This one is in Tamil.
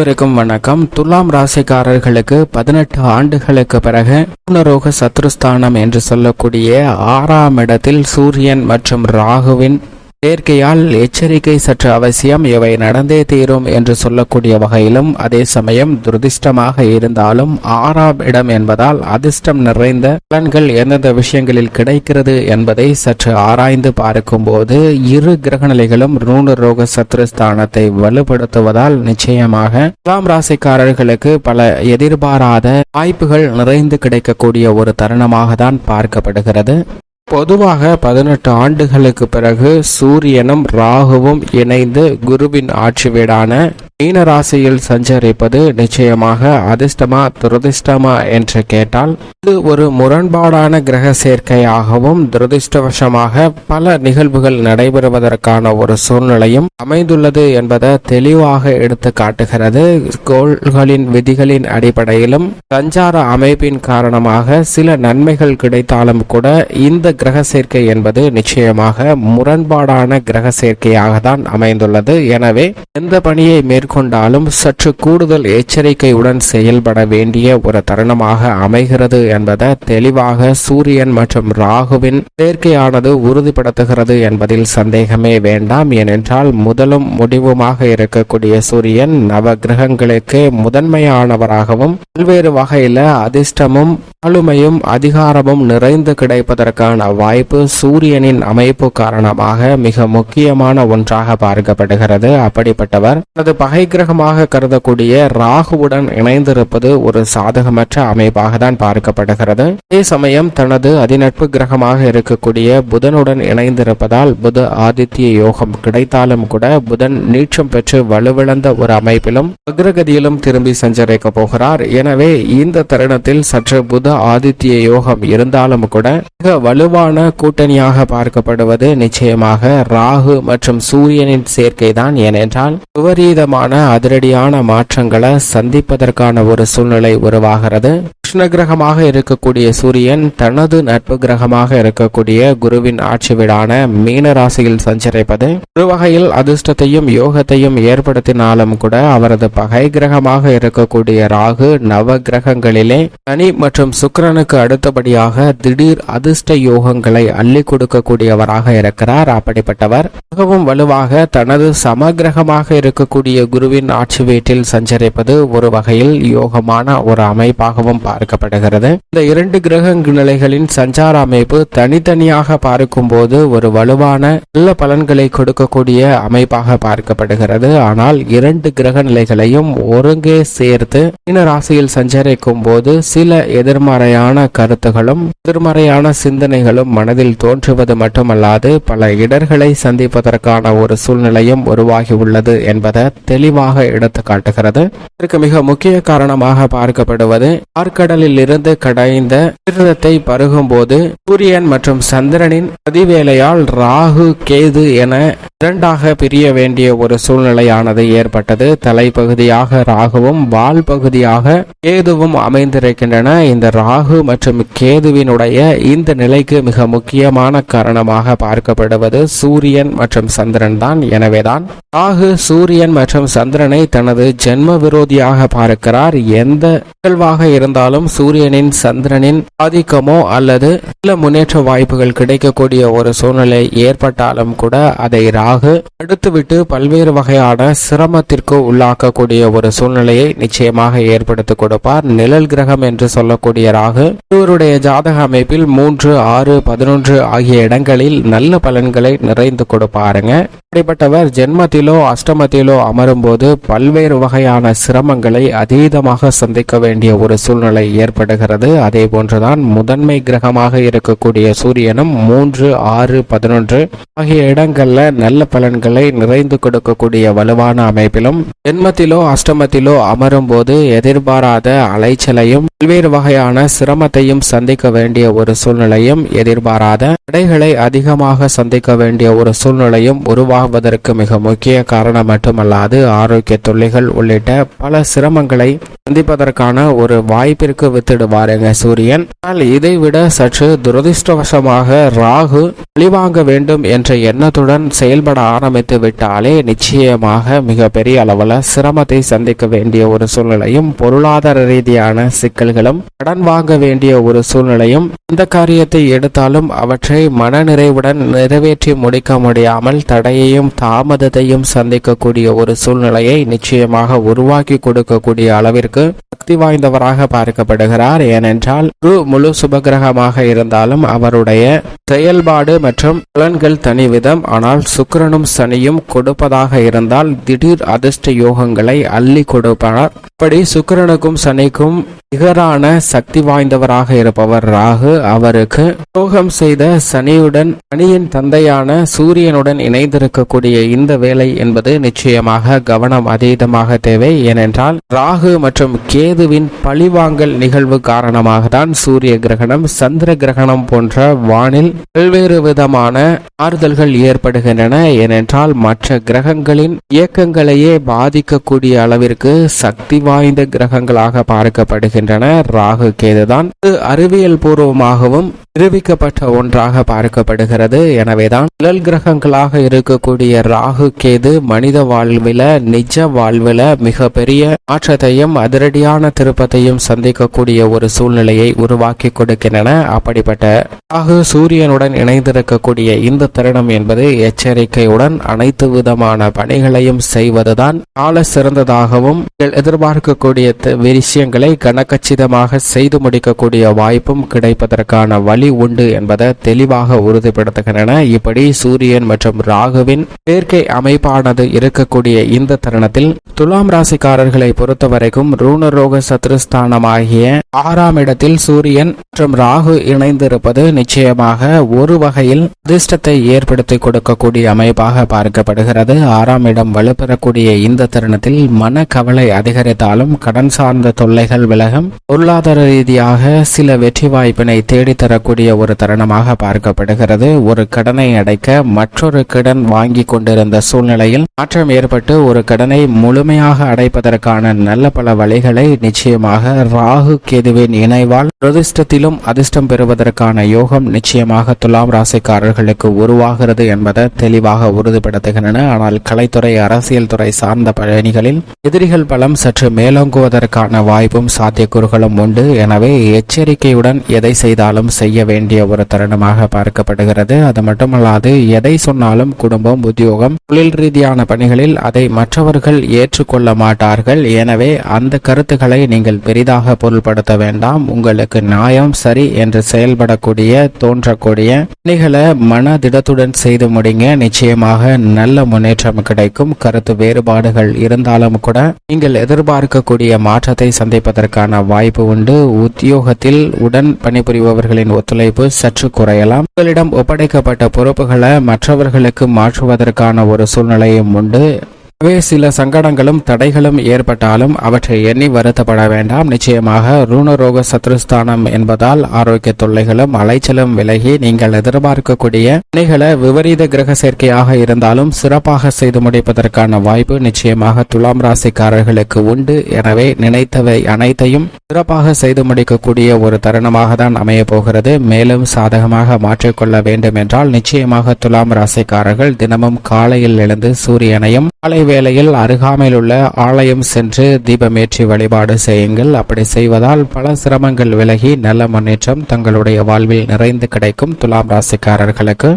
அனைவருக்கும் வணக்கம். துலாம் ராசிக்காரர்களுக்கு பதினெட்டு ஆண்டுகளுக்கு பிறகு பூர்ணரோக சத்ருஸ்தானம் என்று சொல்லக்கூடிய ஆறாம் இடத்தில் சூரியன் மற்றும் ராகுவின் இயற்கையால் எச்சரிக்கை சற்று அவசியம் இவை நடந்தே தீரும் என்று சொல்லக்கூடிய வகையிலும் அதே சமயம் துரதிர்ஷ்டமாக இருந்தாலும் ஆறாம் இடம் என்பதால் அதிர்ஷ்டம் நிறைந்த பலன்கள் எந்தெந்த விஷயங்களில் கிடைக்கிறது என்பதை சற்று ஆராய்ந்து பார்க்கும்போது இரு கிரகநிலைகளும் ரூண ரோக சத்ருஸ்தானத்தை வலுப்படுத்துவதால் நிச்சயமாக துலாம் ராசிக்காரர்களுக்கு பல எதிர்பாராத வாய்ப்புகள் நிறைந்து கிடைக்கக்கூடிய ஒரு தருணமாக தான் பார்க்கப்படுகிறது. பொதுவாக பதினெட்டு ஆண்டுகளுக்கு பிறகு சூரியனும் ராகுவும் இணைந்து குருவின் ஆட்சி வீடான மீன ராசியில் சஞ்சரிப்பது நிச்சயமாக அதிர்ஷ்டமா துரதிர்ஷ்டமா என்று கேட்டால் இது ஒரு முரண்பாடான கிரக சேர்க்கையாகவும் துரதிர்ஷ்டவசமாக பல நிகழ்வுகள் நடைபெறுவதற்கான ஒரு சூழ்நிலையும் அமைந்துள்ளது என்பதை தெளிவாக எடுத்து காட்டுகிறது. கோள்களின் விதிகளின் அடிப்படையிலும் சஞ்சார அமைப்பின் காரணமாக சில நன்மைகள் கிடைத்தாலும் கூட இந்த கிரக சேர்க்கை என்பது நிச்சயமாக முரண்பாடான கிரக சேர்க்கையாக தான் அமைந்துள்ளது. எனவே எந்த பணியை மேற்கொண்டாலும் சற்று கூடுதல் எச்சரிக்கையுடன் செயல்பட வேண்டிய ஒரு தருணமாக அமைகிறது என்பதை தெளிவாக சூரியன் மற்றும் ராகுவின் சேர்க்கையானது உறுதிப்படுத்துகிறது என்பதில் சந்தேகமே வேண்டாம். ஏனென்றால் முதலும் முடிவுமாக இருக்கக்கூடிய சூரியன் நவ கிரகங்களுக்கு முதன்மையானவராகவும் பல்வேறு வகையில அதிர்ஷ்டமும் ஆளுமையும் அதிகாரமும் நிறைந்து கிடைப்பதற்கான வாய்ப்பு சூரியனின் அமைப்பு காரணமாக மிக முக்கியமான ஒன்றாக பார்க்கப்படுகிறது. அப்படிப்பட்டவர் தனது பகை கிரகமாக கருதக்கூடிய ராகுவுடன் இணைந்திருப்பது ஒரு சாதகமற்ற அமைப்பாக தான் பார்க்கப்படுகிறது. அதே சமயம் தனது அதிநட்பு கிரகமாக இருக்கக்கூடிய புதனுடன் இணைந்திருப்பதால் புத ஆதித்ய யோகம் கிடைத்தாலும் கூட புதன் நீட்சம் பெற்று வலுவிழந்த ஒரு அமைப்பிலும் அக்ரகதியிலும் திரும்பி சஞ்சரிக்க போகிறார். எனவே இந்த தருணத்தில் சற்று புத ஆதித்ய யோகம் இருந்தாலும் கூட மிக வலுவான கூட்டணியாக பார்க்கப்படுவது நிச்சயமாக ராகு மற்றும் சூரியனின் சேர்க்கை தான் ஏனென்றால் விபரீதமான அதிரடியான மாற்றங்களை சந்திப்பதற்கான ஒரு சூழ்நிலை உருவாகிறது. கிருஷ்ண கிரகமாக இருக்கக்கூடிய சூரியன் தனது நட்பு கிரகமாக இருக்கக்கூடிய குருவின் ஆட்சி வீடான மீன ராசியில் சஞ்சரிப்பது. ஒரு வகையில் அதிர்ஷ்டத்தையும் யோகத்தையும் ஏற்படுத்தினாலும் கூட அவரது பகை கிரகமாக இருக்கக்கூடிய ராகு நவ கிரகங்களிலே சனி மற்றும் சுக்கிரனுக்கு அடுத்தபடியாக திடீர் அதிர்ஷ்ட யோக யோகங்களை அள்ளி கொடுக்கக்கூடியவராக இருக்கிறார். அப்படிப்பட்டவர் மிகவும் வலுவாக தனது சமகிரகமாக இருக்கக்கூடிய குருவின் ஆட்சி வீட்டில் சஞ்சரிப்பது ஒரு வகையில் யோகமான ஒரு அமைப்பாகவும் பார்க்கப்படுகிறது. இந்த இரண்டு கிரக நிலைகளின் சஞ்சார அமைப்பு தனித்தனியாக பார்க்கும்போது ஒரு வலுவான நல்ல பலன்களை கொடுக்கக்கூடிய அமைப்பாக பார்க்கப்படுகிறது. ஆனால் இரண்டு கிரக நிலைகளையும் ஒருங்கே சேர்த்து மீன ராசியில் சஞ்சரிக்கும் போது சில எதிர்மறையான கருத்துகளும் எதிர்மறையான சிந்தனைகள் சிந்தனைகளும் மனதில் தோன்றுவது மட்டுமல்லாது பல இடர்களை சந்திப்பதற்கான ஒரு சூழ்நிலையும் உருவாகி உள்ளது என்பதை தெளிவாக எடுத்து காட்டுகிறது. இதற்கு மிக முக்கிய காரணமாக பார்க்கப்படுவது ஆற்கடலில் இருந்து கடைந்த கிருதத்தை பருகும் போது சூரியன் மற்றும் சந்திரனின் பிரதிவேலையால் ராகு கேது என இரண்டாக பிரிய வேண்டிய ஒரு சூழ்நிலையானது ஏற்பட்டது. தலைப்பகுதியாக ராகுவும் வால் பகுதியாக கேதுவும் அமைந்திருக்கின்றன. இந்த ராகு மற்றும் கேதுவினுடைய இந்த நிலைக்கு மிக முக்கியமான காரணமாக பார்க்கப்படுவது சூரியன் மற்றும் சந்திரன் தான். எனவேதான் ராகு சூரியன் மற்றும் சந்திரனை தனது ஜென்ம விரோதியாக பார்க்கிறார். எந்த நிகழ்வாக இருந்தாலும் சூரியனின் சந்திரனின் ஆதிக்கமோ அல்லது சில முன்னேற்ற வாய்ப்புகள் கிடைக்கக்கூடிய ஒரு சூழ்நிலை ஏற்பட்டாலும் கூட அதை ராகு அடுத்துவிட்டு பல்வேறு வகையான சிரமத்திற்கு உள்ளாக்கக்கூடிய ஒரு சூழ்நிலையை நிச்சயமாக ஏற்படுத்தி கொடுப்பார். நிழல் கிரகம் என்று சொல்லக்கூடிய ராகு இவருடைய ஜாதக அமைப்பில் மூன்று ஆறு பதினொன்று ஆகிய இடங்களில் நல்ல பலன்களை நிறைந்து கொடுப்பாருங்க. அப்படிப்பட்டவர் ஜென்மத்திலோ அஷ்டமத்திலோ அமரும்போது பல்வேறு வகையான சிரமங்களை அதீதமாக சந்திக்க வேண்டிய ஒரு சூழ்நிலை ஏற்படுகிறது. அதே போன்றுதான் முதன்மை கிரகமாக இருக்கக்கூடிய சூரியனும் மூன்று ஆறு பதினொன்று ஆகிய இடங்கள்ல நல்ல பலன்களை நிறைந்து கொடுக்கக்கூடிய வலுவான அமைப்பிலும் ஜென்மத்திலோ அஷ்டமத்திலோ அமரும் போது எதிர்பாராத அலைச்சலையும் பல்வேறு வகையான சிரமத்தையும் சந்திக்க வேண்டிய ஒரு சூழ்நிலையும் எதிர்பாராத தடைகளை அதிகமாக சந்திக்க வேண்டிய ஒரு சூழ்நிலையும் உருவாகுவதற்கு மிக முக்கிய காரணம் மட்டுமல்லாது ஆரோக்கிய தொல்லைகள் உள்ளிட்ட பல சிரமங்களை சந்திப்பதற்கான ஒரு வாய்ப்பிற்கு வித்திடுவாருங்க சூரியன். ஆனால் இதை விட சற்று துரதிருஷ்டவசமாக ராகு பழிவாங்க வேண்டும் என்ற எண்ணத்துடன் செயல்பட ஆரம்பித்து விட்டாலே நிச்சயமாக மிகப்பெரிய அளவில் சிரமத்தை சந்திக்க வேண்டிய ஒரு சூழ்நிலையும் பொருளாதார ரீதியான சிக்கல்களும் கடன் வாங்க வேண்டிய ஒரு சூழ்நிலையும் இந்த காரியத்தை எடுத்தாலும் அவற்றை மனநிறைவுடன் நிறைவேற்றி முடிக்க முடியாமல் தடையையும் தாமதத்தையும் சந்திக்கக்கூடிய ஒரு சூழ்நிலையை நிச்சயமாக உருவாக்கி கொடுக்கக்கூடிய அளவிற்கு சக்தி வாய்ந்தவராக பார்க்கப்படுகிறார். ஏனென்றால் குரு முழு சுபகிரகமாக இருந்தாலும் அவருடைய செயல்பாடு மற்றும் பலன்கள் தனிவிதம் ஆனால் சுக்கிரனும் சனியும் கொடுப்பதாக இருந்தால் திடீர் அதிர்ஷ்ட யோகங்களை அள்ளி கொடுப்பார். இப்படி சுக்கரனுக்கும் சனிக்கும் நிகரான சக்தி வாய்ந்தவராக இருப்பவர் ராகு அவருக்கு. யோகம் செய்த சனியுடன் சனியின் தந்தையான சூரியனுடன் இணைந்திருக்கக்கூடிய இந்த வேலை என்பது நிச்சயமாக கவனம் அதீதமாக தேவை. ஏனென்றால் ராகு மற்றும் கேதுவின் பழிவாங்கல் நிகழ்வு காரணமாக தான் சூரிய கிரகணம் சந்திர கிரகணம் போன்ற வானில் பல்வேறு விதமான ஆறுதல்கள் ஏற்படுகின்றன. ஏனென்றால் மற்ற கிரகங்களின் இயக்கங்களையே பாதிக்கக்கூடிய அளவிற்கு சக்தி வாய்ந்த கிரகங்களாக பார்க்கப்படுகின்றன. ராகு கேதுதான் இது அறிவியல் பூர்வமாகவும் நிரூபிக்கப்பட்ட ஒன்றாக பார்க்கப்படுகிறது. எனவேதான் நிழல் கிரகங்களாக இருக்கக்கூடிய ராகு கேது மனித வாழ்வில நிஜ வாழ்வில மிகப்பெரிய மாற்றத்தையும் அதிரடியான திருப்பத்தையும் சந்திக்கக்கூடிய ஒரு சூழ்நிலையை உருவாக்கி கொடுக்கின்றன. அப்படிப்பட்ட ராகு சூரியனுடன் இணைந்திருக்கக்கூடிய இந்த தருணம் என்பது எச்சரிக்கையுடன் அனைத்து விதமான பணிகளையும் செய்வதுதான் கால சிறந்ததாகவும் நீங்கள் எதிர்பார்க்கக்கூடிய விஷயங்களை கனக்கச்சிதமாக செய்து முடிக்கக்கூடிய வாய்ப்பும் கிடைப்பதற்கான வழி உண்டு என்பதை தெளிவாக உறுதிப்படுத்துகின்றன. இப்படி சூரியன் மற்றும் ராகுவின் சேர்க்கை அமைப்பானது இருக்கக்கூடிய இந்த தருணத்தில் துலாம் ராசிக்காரர்களை பொறுத்தவரைக்கும் ரூணரோக சத்ருஸ்தானமாகிய ஆறாம் இடத்தில் சூரியன் மற்றும் ராகு இணைந்திருப்பது நிச்சயமாக ஒரு வகையில் அதிர்ஷ்டத்தை ஏற்படுத்தி கொடுக்கக்கூடிய அமைப்பாக பார்க்கப்படுகிறது. ஆறாம் இடம் வலுப்பெறக்கூடிய இந்த தருணத்தில் மன கவலை அதிகரித்தாலும் கடன் சார்ந்த தொல்லைகள் விலகும். பொருளாதார ரீதியாக சில வெற்றி வாய்ப்பினை தேடித்தரக்கூடிய ஒரு தருணமாக பார்க்கப்படுகிறது. ஒரு கடனை அடைக்க மற்றொரு கடன் வாங்கி கொண்டிருந்த சூழ்நிலையில் மாற்றம் ஏற்பட்டு ஒரு கடனை முழுமையாக அடைப்பதற்கான நல்ல பல வழிகளை நிச்சயமாக ராகு கேதுவின் இணைவால் பிரதிஷ்டத்திலும் அதிர்ஷ்டம் பெறுவதற்கான யோகம் நிச்சயமாக துலாம் ராசி ராசிக்காரர்களுக்கு உருவாகிறது என்பதை தெளிவாக உறுதிப்படுத்துகின்றன. ஆனால் கலைத்துறை அரசியல் துறை சார்ந்த பணிகளில் எதிரிகள் பலம் சற்று மேலோங்குவதற்கான வாய்ப்பும் சாத்தியக்கூறுகளும் உண்டு. எனவே எச்சரிக்கையுடன் எதை செய்தாலும் செய்ய வேண்டிய ஒரு தருணமாக பார்க்கப்படுகிறது. அது மட்டுமல்லாது எதை சொன்னாலும் குடும்பம் உத்தியோகம் தொழில் ரீதியான பணிகளில் அதை மற்றவர்கள் ஏற்றுக்கொள்ள மாட்டார்கள். எனவே அந்த கருத்துக்களை நீங்கள் பெரிதாக பொருள்படுத்த வேண்டாம். உங்களுக்கு நியாயம் சரி என்று செயல்படக்கூடிய தோன்றக்கூடிய பணிகளை மனதிடத்துடன் செய்து முடிங்க. நிச்சயமாக நல்ல முன்னேற்றம் கிடைக்கும். கருத்து வேறுபாடுகள் இருந்தாலும் கூட நீங்கள் எதிர்பார்க்கக்கூடிய மாற்றத்தை சந்திப்பதற்கான வாய்ப்பு உண்டு. உத்தியோகத்தில் உடன் பணிபுரிபவர்களின் ஒத்துழைப்பு சற்று குறையலாம். உங்களிடம் ஒப்படைக்கப்பட்ட பொறுப்புகளை மற்றவர்களுக்கு மாற்றுவதற்கான ஒரு சூழ்நிலையும் உண்டு. எனவே சில சங்கடங்களும் தடைகளும் ஏற்பட்டாலும் அவற்றை எண்ணி வருத்தப்பட வேண்டாம். நிச்சயமாக ரூணரோக சத்ருஸ்தானம் என்பதால் ஆரோக்கிய தொல்லைகளும் அலைச்சலும் விலகி நீங்கள் எதிர்பார்க்கக்கூடிய பணிகளை விபரீத கிரக சேர்க்கையாக இருந்தாலும் சிறப்பாக செய்து முடிப்பதற்கான வாய்ப்பு நிச்சயமாக துலாம் ராசிக்காரர்களுக்கு உண்டு. எனவே நினைத்தவை அனைத்தையும் சிறப்பாக செய்து முடிக்கக்கூடிய ஒரு தருணமாக தான் அமைய போகிறது. மேலும் சாதகமாக மாற்றிக்கொள்ள வேண்டும் என்றால் நிச்சயமாக துலாம் ராசிக்காரர்கள் தினமும் காலையில் எழுந்து சூரியனையும் காலை வேளையில் அருகாமையில் உள்ள ஆலயம் சென்று தீபமேற்றி வழிபாடு செய்யுங்கள். அப்படி செய்வதால் பல சிரமங்கள் விலகி நல்ல முன்னேற்றம் தங்களுடைய வாழ்வில் நிறைந்து கிடைக்கும். துலாம் ராசிக்காரர்களுக்கு